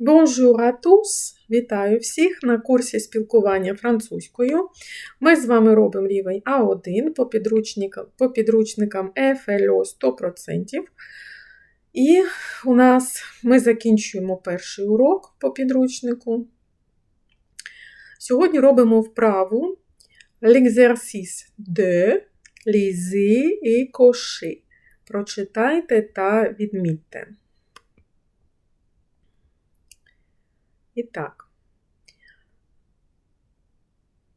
Bonjour à tous! Вітаю всіх на курсі спілкування французькою. Ми з вами робимо рівень А1 по підручникам, по підручникам FLO 100%. І у нас ми закінчуємо перший урок по підручнику. Сьогодні робимо вправу l'exercice de lisez et cochez. Прочитайте та відмітьте. І так.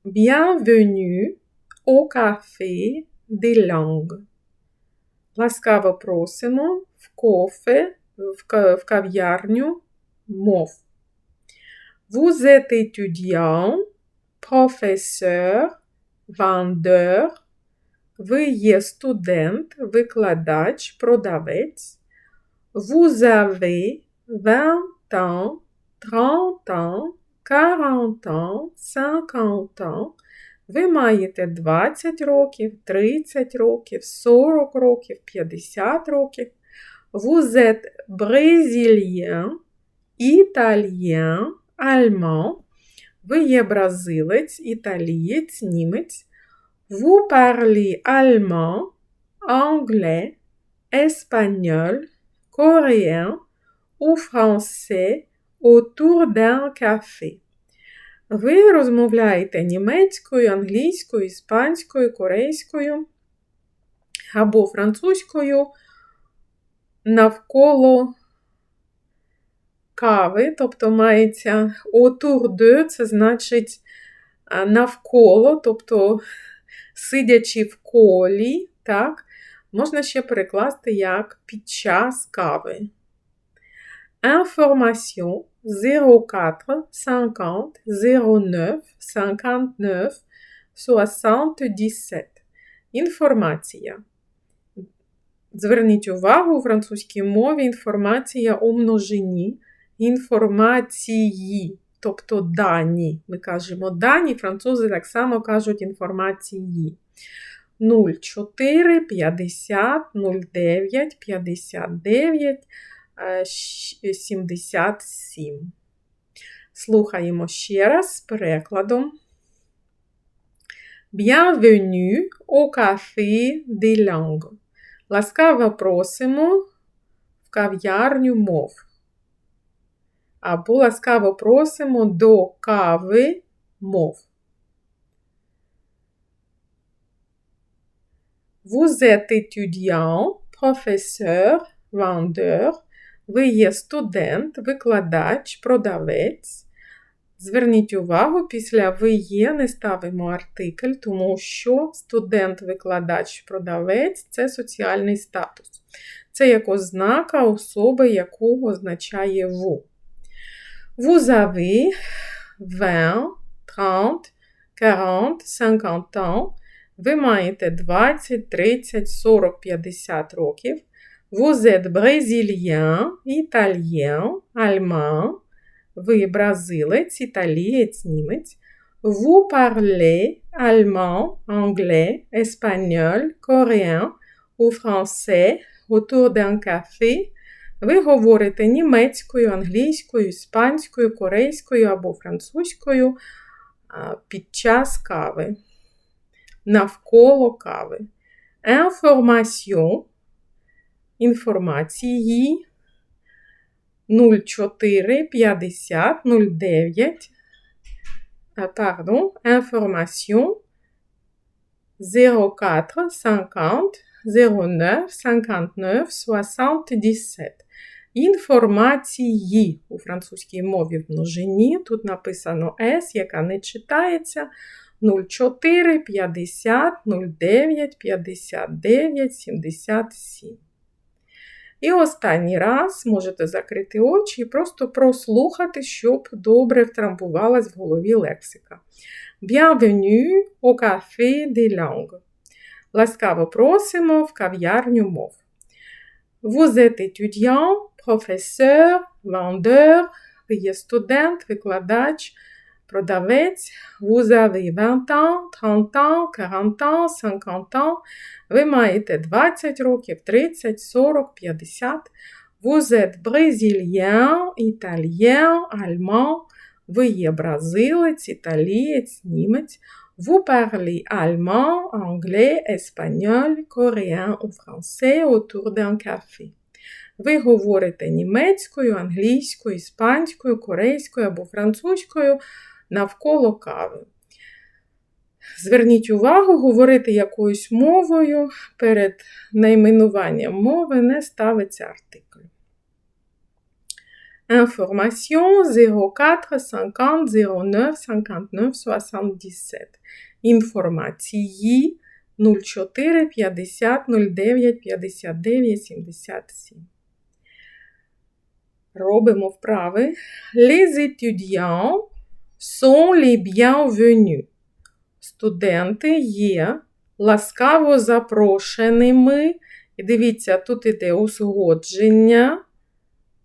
Bienvenue au café des langues. Ласкаво просимо в кофе, в кав'ярню мов. Vous êtes étudiant, professeur, vendeur. Ви є студент, викладач, продавець. Vous avez 20 ans, 30 ans, 40 ans, 50 ans. Ви маєте 20 років, 30 років, 40 років, 50 років. Vous êtes brésilien, italien, allemand. Ви є бразилець, італієць, німець. Vous parlez allemand, anglais, espagnol, coréen ou français autour d'un café. Ви розмовляєте німецькою, англійською, іспанською, корейською або французькою навколо кави, тобто мається autour de, це значить навколо, тобто сидячи в колі, так, можна ще перекласти як під час кави. Information 04 50 09 59 77. Інформація. Зверніть увагу у французькій мові інформація у множині інформації, тобто дані. Ми кажемо дані, французи так само кажуть інформації. 04 50 09 59 77. Слухаємо ще раз з перекладом. Bienvenue au café des langues. Ласкаво просимо в кав'ярню мов. Або ласкаво просимо до кави мов. Vous êtes étudiant, professeur, vendeur. Ви є студент, викладач, продавець. Зверніть увагу, після ви є не ставимо артикль, тому що студент, викладач, продавець це соціальний статус. Це як ознака особи, яку означає «vous». Vous avez 20, 30, 40, 50 ans. Ви маєте 20, 30, 40, 50 років. Vous êtes brésilien, italien, allemand. Ви бразилець, італієць, німець. Vous parlez allemand, anglais, espagnol, coréen ou français autour d'un café. Ви говорите німецькою, англійською, іспанською, корейською або французькою під час кави. Навколо кави. Information інформації 04 50 09 pardon, information 04 50 09 59 77. Інформації у французькій мові в множині. Тут написано S, яка не читається. 04 50 09 59 77. І останній раз можете закрити очі і просто прослухати, щоб добре втрамбувалась в голові лексика. Bienvenue au café des langues. Ласкаво просимо в кав'ярню мов. Vous êtes étudiant, professeur, vendeur, є студент, викладач, продавець, vous avez 20 ans, 30 ans, 40 ans, 50 ans. Ви маєте 20 років, 30, 40, 50. Vous êtes brésilien, italien, allemand. Ви є бразилець, італієць, німець. Vous parlez allemand, anglais, espagnol, coréen ou français autour d'un café. Ви говорите німецькою, англійською, іспанською, корейською або французькою навколо кави. Зверніть увагу, говорити якоюсь мовою перед найменуванням мови не ставиться артикль. Information 04 50 09 59 77. Інформації 04 50 09 59 77. Робимо вправи. Les étudiants sont les bienvenus. Студенти є ласкаво запрошеними. І дивіться, тут іде узгодження,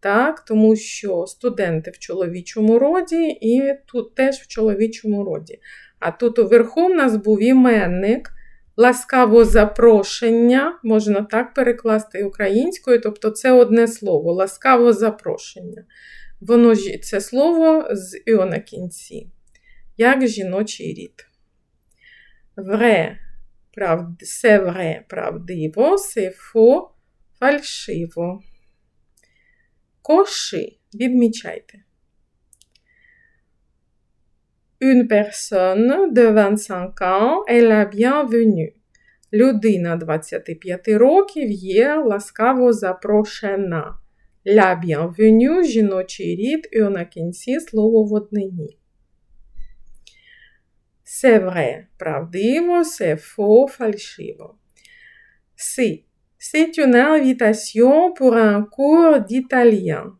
так, тому що студенти в чоловічому роді, і тут теж в чоловічому роді. А тут уверху в нас був іменник, ласкаво запрошення, можна так перекласти українською, тобто це одне слово ласкаво запрошення. Воно ж це слово з «ю» на кінці, як жіночий рід. Vrai, прав... c'est vrai, правдиво, c'est faux, фальшиво. Коши, відмічайте. Une personne de 25 ans est la bienvenue. Людина 25 років є ласкаво запрошена. La bienvenue – жіночий рід, і на кінці слово в однині. C'est vrai, правдиво, c'est faux, фальшиво. Si, c'est une invitation pour un cours d'italien.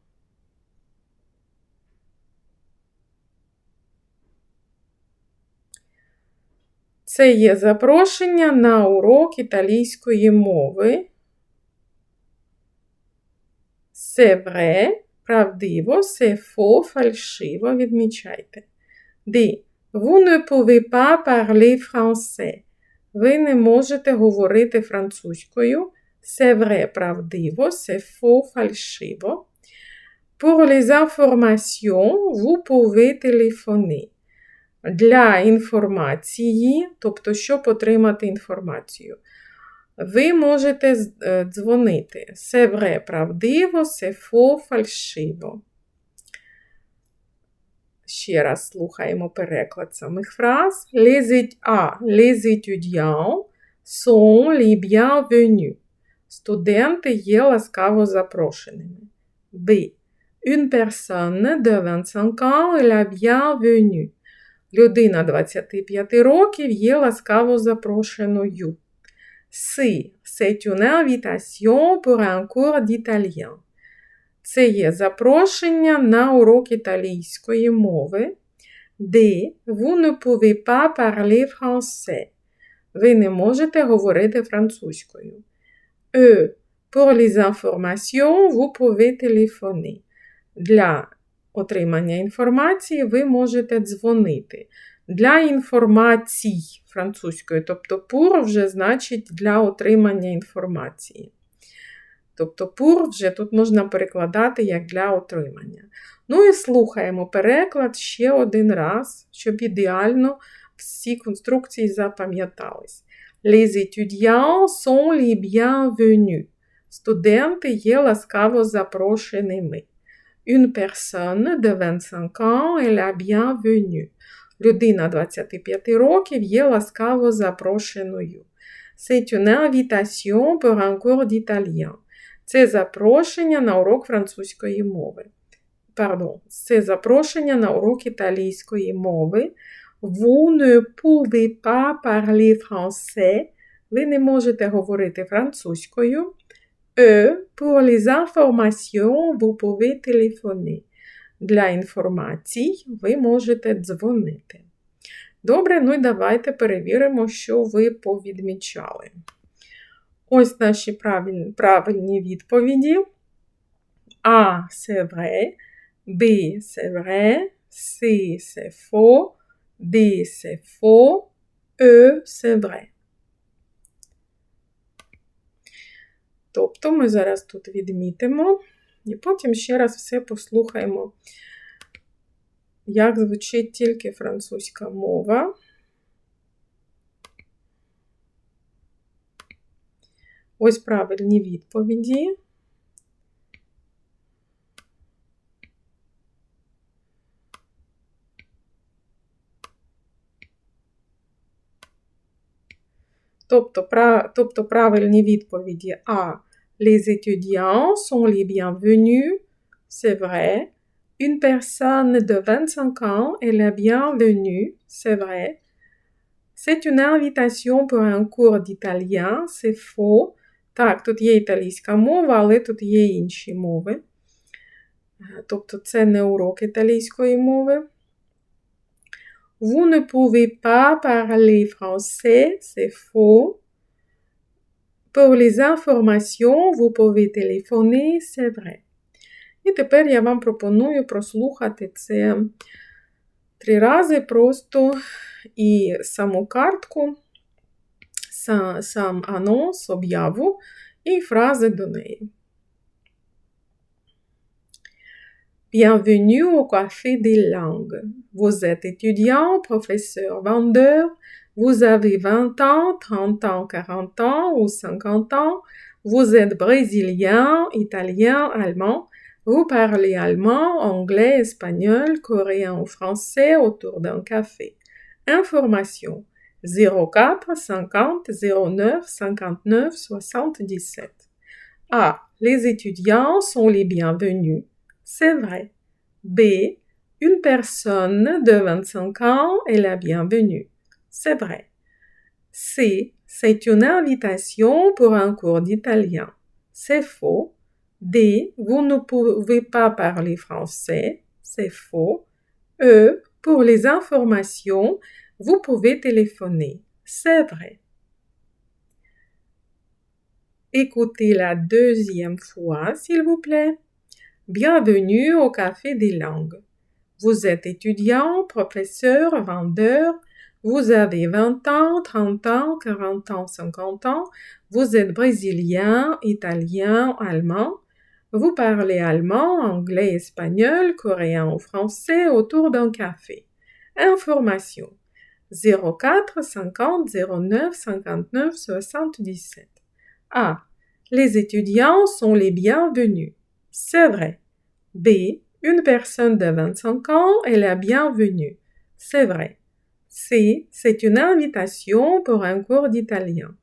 Це є запрошення на урок італійської мови. C'est vrai, правдиво, c'est faux, фальшиво, відмічайте. D. Vous ne pouvez pas parler français. Ви не можете говорити французькою. C'est vrai, правдиво, c'est faux, фальшиво. Pour les informations, vous pouvez téléphoner. Для інформації, тобто, щоб отримати інформацію, ви можете дзвонити. C'est vrai, правдиво, c'est faux, фальшиво. Ще раз слухаємо переклад самих фраз. Les, а, les étudiants sont les bienvenus. Студенти є ласкаво запрошеними. Б. Une personne de 25 ans est la bienvenue. Людина 25 років є ласкаво запрошеною. Си. C'est une invitation pour un cours d'italien. Це є запрошення на урок італійської мови. Д. Vous ne pouvez pas parler français. Ви не можете говорити французькою. E. Pour les informations, vous pouvez téléphoner. Для отримання інформації ви можете дзвонити. Для інформацій французькою, тобто pour вже значить для отримання інформації. Тобто пур вже тут можна перекладати як для отримання. Ну і слухаємо переклад ще один раз, щоб ідеально всі конструкції запам'ятались. Les étudiants sont les bienvenus. Студенти є ласкаво запрошеними. Une personne de 25 ans est la bienvenue. Людина 25 років є ласкаво запрошеною. C'est une invitation pour un cours d'italien. Це запрошення на урок французької мови. Пардон, це запрошення на урок італійської мови. Vous ne pouvez pas parler français. Ви не можете говорити французькою. E, pour les informations, vous pouvez téléphoner. Для інформацій ви можете дзвонити. Добре, ну і давайте перевіримо, що ви повідмічали. Ось наші правильні, правильні відповіді. А, c'est vrai. B, c'est vrai. C, c'est faux. D, c'est faux. E, c'est vrai. Тобто ми зараз тут відмітимо І потім ще раз все послухаємо, як звучить тільки французька мова. Ось правильні відповіді. Тобто, тобто правильні відповіді А. Les étudiants sont les bienvenus, c'est vrai. Une personne de 25 ans est la bienvenue, c'est vrai. C'est une invitation pour un cours d'italien, c'est faux. Так, тут є італійська мова, але тут є інші мови. Тобто це не урок італійської мови. Vous ne pouvez pas parler français, c'est faux. Pour les informations, vous pouvez téléphoner, c'est vrai. І тепер я вам пропоную прослухати це три рази просто і саму картку, сам анонс, об'яву і фрази до неї. Bienvenue au Café des Langues. Vous êtes étudiant, professeur, vendeur. Vous avez 20 ans, 30 ans, 40 ans ou 50 ans. Vous êtes brésilien, italien, allemand. Vous parlez allemand, anglais, espagnol, coréen ou français autour d'un café. Information 04 50 09 59 77. A. Les étudiants sont les bienvenus c'est vrai. B. Une personne de 25 ans est la bienvenue. C'est vrai. C. C'est une invitation pour un cours d'italien. C'est faux. D. Vous ne pouvez pas parler français. C'est faux. E. Pour les informations, vous pouvez téléphoner. C'est vrai. Écoutez la deuxième fois, s'il vous plaît. Bienvenue au Café des langues. Vous êtes étudiant, professeur, vendeur, vous avez 20 ans, 30 ans, 40 ans, 50 ans, vous êtes brésilien, italien, allemand, vous parlez allemand, anglais, espagnol, coréen ou français autour d'un café. Information 04 50 09 59 77. A. Les étudiants sont les bienvenus. C'est vrai. B. Une personne de 25 ans est la bienvenue. C'est vrai. C. C'est une invitation pour un cours d'italien.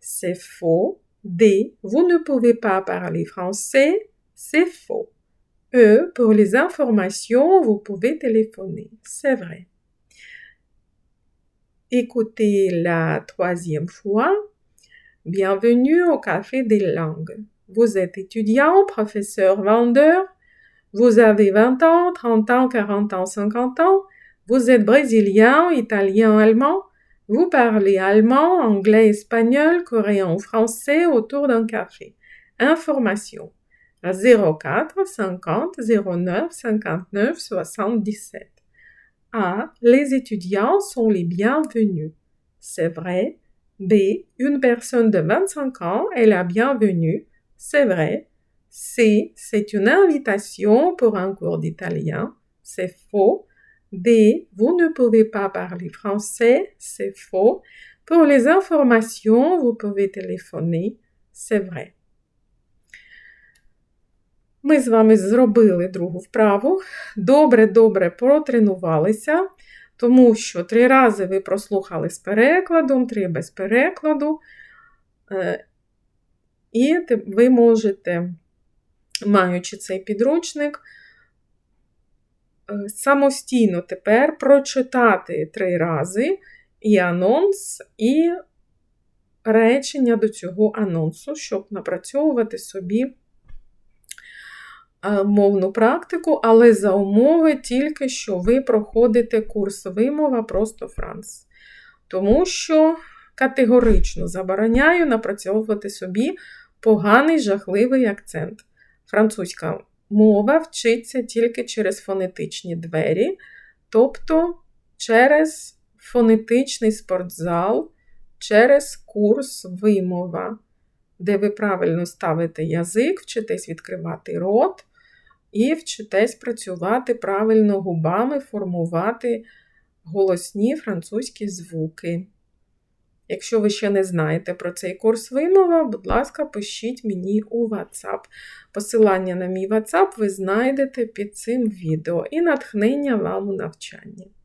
C'est faux. D. Vous ne pouvez pas parler français. C'est faux. E. Pour les informations, vous pouvez téléphoner. C'est vrai. Écoutez la troisième fois. Bienvenue au Café des langues. Vous êtes étudiant, professeur, vendeur. Vous avez 20 ans, 30 ans, 40 ans, 50 ans. Vous êtes brésilien, italien, allemand. Vous parlez allemand, anglais, espagnol, coréen ou français autour d'un café. Information 04 50 09 59 77. A. Les étudiants sont les bienvenus. C'est vrai. B. Une personne de 25 ans est la bienvenue. C'est vrai. C, c'est une invitation pour un cours d'italien. C'est faux. D, vous ne pouvez pas parler français. C'est faux. Pour les informations, vous pouvez téléphoner. C'est vrai. Ми з вами зробили другу вправу. Добре-добре протренувалися, тому що три рази ви прослухали з перекладом, три без перекладу. І ви можете, маючи цей підручник, е, самостійно тепер прочитати три рази і анонс, і речення до цього анонсу, щоб напрацьовувати собі е, мовну практику, але за умови тільки що ви проходите курс вимова просто Франц. Тому що категорично забороняю напрацьовувати собі поганий жахливий акцент. Французька мова вчиться тільки через фонетичні двері, тобто через фонетичний спортзал, через курс вимова. де ви правильно ставите язик, вчитесь відкривати рот і вчитесь працювати правильно губами, формувати голосні французькі звуки. Якщо ви ще не знаєте про цей курс вимова, будь ласка, пишіть мені у WhatsApp. Посилання на мій WhatsApp ви знайдете під цим відео і натхнення вам у навчанні.